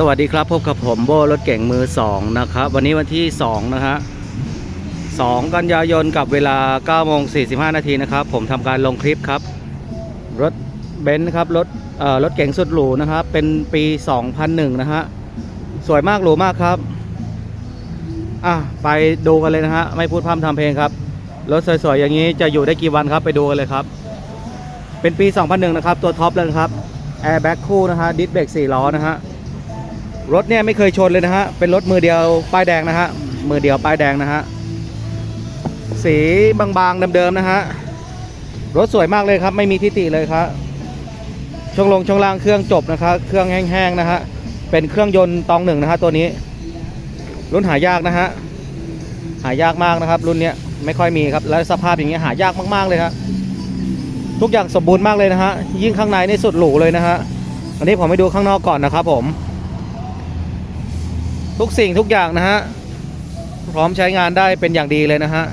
สวัสดีครับพบกับผมโบรถเก่งมือสองนะครับ วันนี้วันที่ 2 นะฮะ2กันยายนกับเวลา9โมง45 นาทีนะครับ ผมทำการลงคลิปครับ รถเบนซ์ครับ รถเอ่อรถเก่งสุดหรูนะครับ เป็นปี 2001 นะฮะ สวยมากหรูมากครับ อะ ไปดูกันเลยนะฮะ ไม่พูดพร่ำทำเพลงครับ รถสวยๆ อย่างนี้จะอยู่ได้กี่วันครับ ไปดูกันเลยครับ เป็นปี 2001 นะครับ ตัวท็อปเลยครับ แอร์แบ็กคู่นะฮะ ดิสเบรก4ล้อนะฮะ รถเนี่ยไม่เคยชนเลยนะฮะ เป็นรถมือเดียวป้ายแดงนะฮะ มือเดียวป้ายแดงนะฮะ สีบางๆเดิมๆนะฮะ รถสวยมากเลยครับ ไม่มีทิฏฐิเลยครับช่วงลงช่วงล่างเครื่องจบนะครับ เครื่องแห้งๆนะฮะ เป็นเครื่องยนต์ตองหนึ่งนะฮะตัวนี้ รุ่นหายากนะฮะ หายากมากนะครับ รุ่นเนี้ยไม่ค่อยมีครับ แล้วสภาพอย่างเงี้ยหายากมากๆเลยครับทุกอย่างสมบูรณ์มากเลยนะฮะ ยิ่งข้างในนี่สุดหรูเลยนะฮะ อันนี้ผมไปดูข้างนอกก่อนนะครับผม ทุกสิ่งทุกอย่างนะฮะ พร้อมใช้งานได้เป็นอย่างดีเลยนะฮะ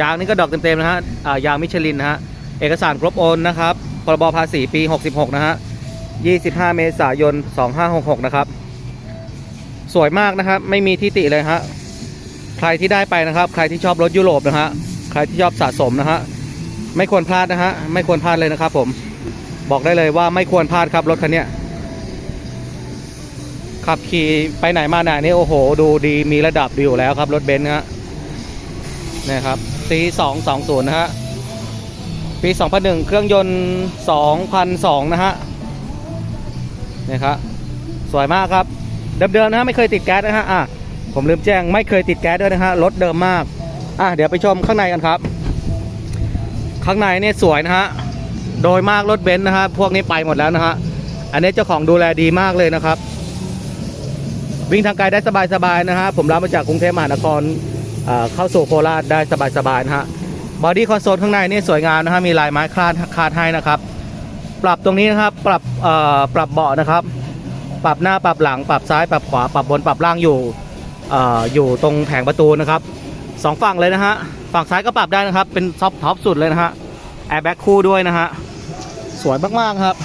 ยางนี่ก็ดอกเต็มๆนะฮะยางมิชลินนะฮะ เอกสารครบโอนนะครับ พรบภาษีปี 66 นะฮะ 25 เมษายน 2566 นะครับ สวยมากนะครับ ไม่มีที่ติเลยฮะ ใครที่ได้ไปนะครับ ใครที่ชอบรถยุโรปนะฮะ ใครที่ชอบสะสมนะฮะ ไม่ควรพลาดนะฮะ ไม่ควรพลาดเลยนะครับผม บอกได้เลยว่าไม่ควรพลาดครับรถคันนี้ ขับขี่ไปไหนมาไหนนี่โอ้โห ดูดีมีระดับดีอยู่แล้วครับ รถเบนซ์นะฮะนี่ครับ C220 นะฮะ ปี 2001 เครื่องยนต์ 2002 นะฮะนี่ครับสวยมากครับเดิมๆนะฮะไม่เคยติดแก๊สนะฮะอะผมลืมแจ้งไม่เคยติดแก๊สด้วยนะฮะรถเดิมมากอะเดี๋ยวไปชมข้างในกันครับ ข้างในเนี่ยสวยนะฮะโดยมากรถเบนซ์นะฮะพวกนี้ไปหมดแล้วนะฮะอันนี้เจ้าของดูแลดีมากเลยนะครับ วิ่งทางไกลได้สบายๆนะฮะผมรับมาจากกรุงเทพมหานครเข้าสู่โคราชได้สบายๆนะฮะบอดี้คอนโซลข้างในนี่สวยงามนะฮะมีลายไม้คลาดคาดให้นะครับ ปรับตรงนี้นะครับปรับปรับเบาะนะครับ ปรับหน้าปรับหลัง ปรับซ้ายปรับขวาปรับบนปรับล่างอยู่เอ่ออยู่ตรงแผงประตูนะครับสองฝั่งเลยนะฮะฝั่งซ้ายก็ปรับได้นะครับ เป็นท็อปท็อปสุดเลยนะฮะแอร์แบ็กคู่ด้วยนะฮะสวยมากๆครับ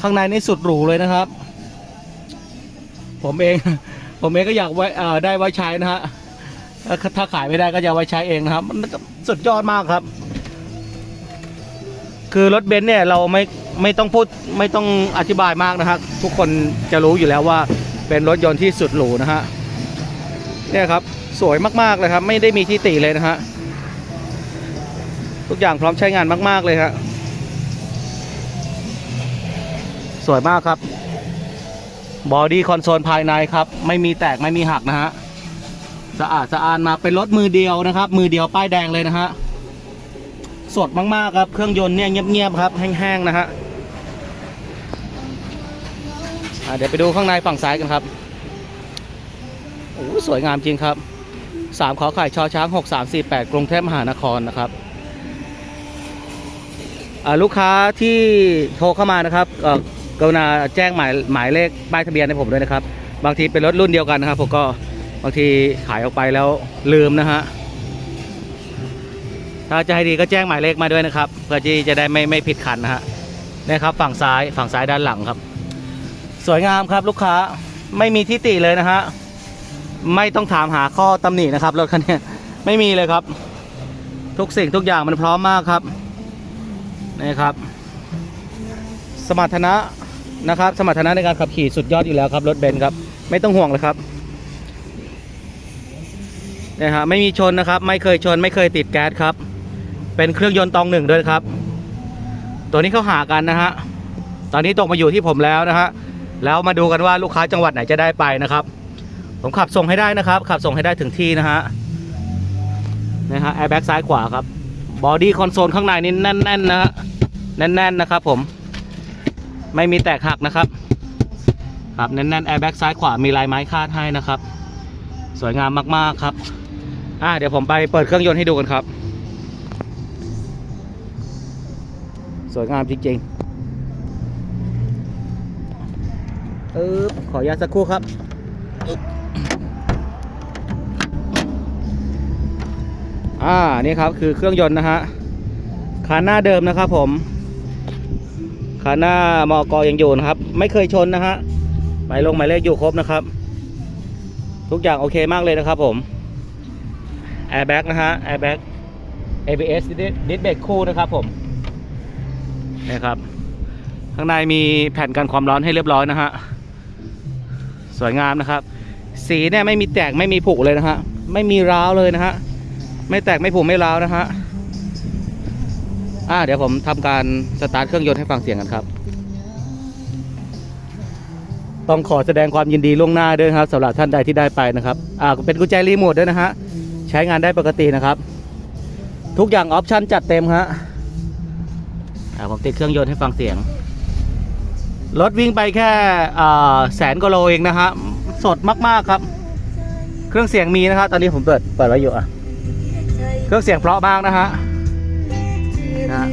ข้างในนี่สุดหรูเลยนะครับ ผมเอง ผมเองก็อยากไว้ได้ไว้ใช้นะฮะถ้าขายไม่ได้ก็จะไว้ใช้เองนะครับ มันสุดยอดมากครับ คือรถเบนซ์เนี่ยเราไม่ไม่ต้องพูดไม่ต้องอธิบายมากนะครับทุกคนจะรู้อยู่แล้วว่าเป็นรถยนต์ที่สุดหรูนะฮะเนี่ยครับสวยมากๆเลยครับ ไม่ได้มีที่ติเลยนะฮะทุกอย่างพร้อมใช้งานมาก ๆ เลยครับสวยมากครับ บอดี้คอนโซลภายในครับ ไม่มีแตกไม่มีหักนะฮะสะอาดสะอาดมาเป็นรถมือเดียวนะครับ มือเดียวป้ายแดงเลยนะฮะสดมากๆครับ เครื่องยนต์เนี่ยเงียบๆครับ แห้งๆนะฮะเดี๋ยวไปดูข้างในฝั่งซ้ายกันครับโอ้สวยงามจริงครับสามขอไข่ชอช้างหกสามสี่แปดกรุงเทพมหานครนะครับลูกค้าที่โทรเข้ามานะครับเอ่อ กรุณาแจ้งหมายหมายเลขป้ายทะเบียนให้ผมด้วยนะครับ บางทีเป็นรถรุ่นเดียวกันนะครับผมก็บางทีขายออกไปแล้วลืมนะฮะถ้าจะให้ดีก็แจ้งหมายเลขมาด้วยนะครับ เพื่อที่จะได้ไม่ไม่ผิดคันนะฮะนี่ครับฝั่งซ้ายฝั่งซ้ายด้านหลังครับ สวยงามครับลูกค้าไม่มีที่ติเลยนะฮะไม่ต้องถามหาข้อตำหนินะครับรถคันนี้ไม่มีเลยครับ ทุกสิ่งทุกอย่างมันพร้อมมากครับนี่ครับ สมรรถนะ นะครับ สมรรถนะในการขับขี่สุดยอดอยู่แล้วครับ รถเบนซ์ครับ ไม่ต้องห่วงเลยครับนี่ยฮะไม่มีชนนะครับ ไม่เคยชน ไม่เคยติดแก๊สครับ เป็นเครื่องยนต์ตองหนึ่งด้วยครับ ตัวนี้เขาหากันนะฮะตอนนี้ตกมาอยู่ที่ผมแล้วนะฮะแล้วมาดูกันว่าลูกค้าจังหวัดไหนจะได้ไปนะครับ ผมขับส่งให้ได้นะครับ ขับส่งให้ได้ถึงที่นะฮะนะฮะแอร์แบ็กซ้ายขวาครับบอดี้คอนโซลข้างในนี่แน่นๆนะฮะแน่นๆนะครับผม ไม่มีแตกหักนะครับ ครับแน่นๆแอร์แบ็กซ้ายขวามีลายไม้คาดให้นะครับ สวยงามมากๆครับอ่าเดี๋ยวผมไปเปิดเครื่องยนต์ให้ดูกันครับ สวยงามจริงๆเออขออนุญาตสักครู่ครับอึ๊บอ่านี่ครับคือเครื่องยนต์นะฮะคันหน้าเดิมนะครับผม คันหน้ามอกอยังอยู่นะครับ ไม่เคยชนนะฮะหมายลงหมายเลขอยู่ครบนะครับ ทุกอย่างโอเคมากเลยนะครับผม airbag นะฮะ airbag ABS ดิสเบรกคู่นะครับผมนี่ครับ ข้างในมีแผ่นกันความร้อนให้เรียบร้อยนะฮะสวยงามนะครับ สีเนี่ยไม่มีแตกไม่มีผุเลยนะฮะไม่มีร้าวเลยนะฮะไม่แตกไม่ผุไม่ร้าวนะฮะ อ่าเดี๋ยวผมทำการสตาร์ทเครื่องยนต์ให้ฟังเสียงกันครับ ต้องขอแสดงความยินดีล่วงหน้าด้วยครับสำหรับท่านใดที่ได้ไปนะครับอ่าเป็นกุญแจรีโมทด้วยนะฮะใช้งานได้ปกตินะครับ ทุกอย่างออปชั่นจัดเต็มฮะอ่าผมติดเครื่องยนต์ให้ฟังเสียงรถวิ่งไปแค่แสนกว่าโลเองนะฮะสดมากๆครับ เครื่องเสียงมีนะครับตอนนี้ผมเปิดเปิดไว้อยู่อะ เครื่องเสียงเพราะมากนะฮะ นะฮะ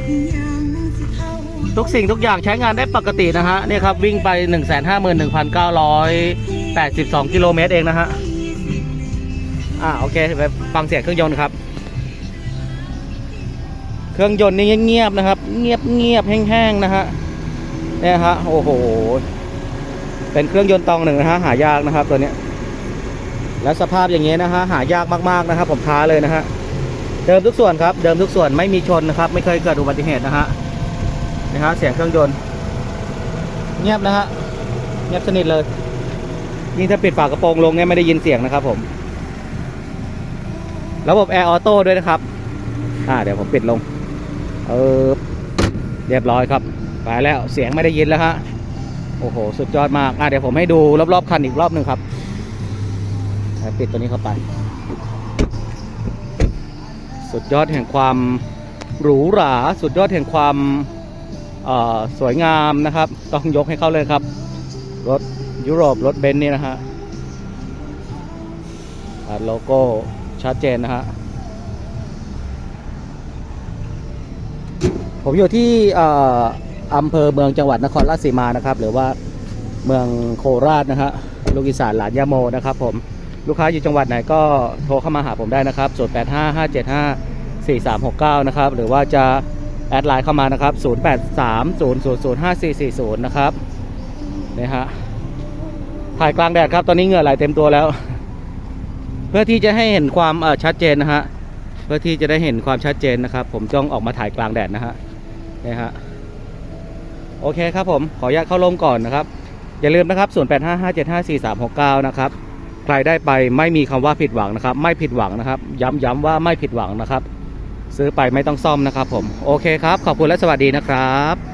ทุกสิ่งทุกอย่างใช้งานได้ปกตินะฮะเนี่ยครับวิ่งไป 1 5 1 9 8 2 กิโลเมตรเองนะฮะอ่าโอเคไปฟังเสียงเครื่องยนต์ครับ เครื่องยนต์นี่เงียบๆนะครับ เงียบเงียบแห้งๆนะฮะเนี่ยฮะโอ้โหเป็นเครื่องยนต์ตองหนึ่งนะฮะหายากนะครับตัวเนี้ยและสภาพอย่างเงี้ยนะฮะหายากมากๆนะครับ ผมท้าเลยนะฮะ เดิมทุกส่วนครับ เดิมทุกส่วนไม่มีชนนะครับ ไม่เคยเกิดอุบัติเหตุนะฮะนะฮะเสียงเครื่องยนต์ เงียบนะฮะเงียบสนิทเลย ยิ่งถ้าปิดฝากระโปรงลงเนี่ยไม่ได้ยินเสียงนะครับ ผมระบบแอร์ออโต้ด้วยนะครับ อ่า เดี๋ยวผมปิดลง เออ เรียบร้อยครับ ไปแล้ว เสียงไม่ได้ยินแล้วฮะ โอ้โห สุดยอดมาก อ่าเดี๋ยวผมให้ดูรอบๆคันอีกรอบหนึ่งครับ ปิดตัวนี้เข้าไป สุดยอดแห่งความหรูหรา สุดยอดแห่งความสวยงามนะครับ ต้องยกให้เขาเลยครับ รถยุโรปรถเบนซ์นี่นะฮะอ่าโลโก้ชัดเจนนะฮะผมอยู่ที่เอ่ออำเภอเมืองจังหวัดนครราชสีมานะครับ หรือว่าเมืองโคราชนะฮะลูกอีสานหลานยาโมนะครับผม ลูกค้าอยู่จังหวัดไหนก็โทรเข้ามาหาผมได้นะครับ0 8 5 5 7 5 4 3 6 9 นะครับ หรือว่าจะแอดไลน์เข้ามานะครับ 0830005440 นะครับนี่ฮะถ่ายกลางแดดครับ ตอนนี้เหงื่อไหลเต็มตัวแล้ว เพื่อที่จะให้เห็นความชัดเจนนะฮะเพื่อที่จะได้เห็นความชัดเจนนะครับ ผมจ้องออกมาถ่ายกลางแดดนะฮะนี่ฮะโอเคครับผมขออนุญาตเข้าลมก่อนนะครับ อย่าลืมนะครับ 0855754369 นะครับ ใครได้ไปไม่มีคำว่าผิดหวังนะครับ ไม่ผิดหวังนะครับ ย้ำๆว่าไม่ผิดหวังนะครับ ซื้อไปไม่ต้องซ่อมนะครับผม โอเคครับ ขอบคุณและสวัสดีนะครับ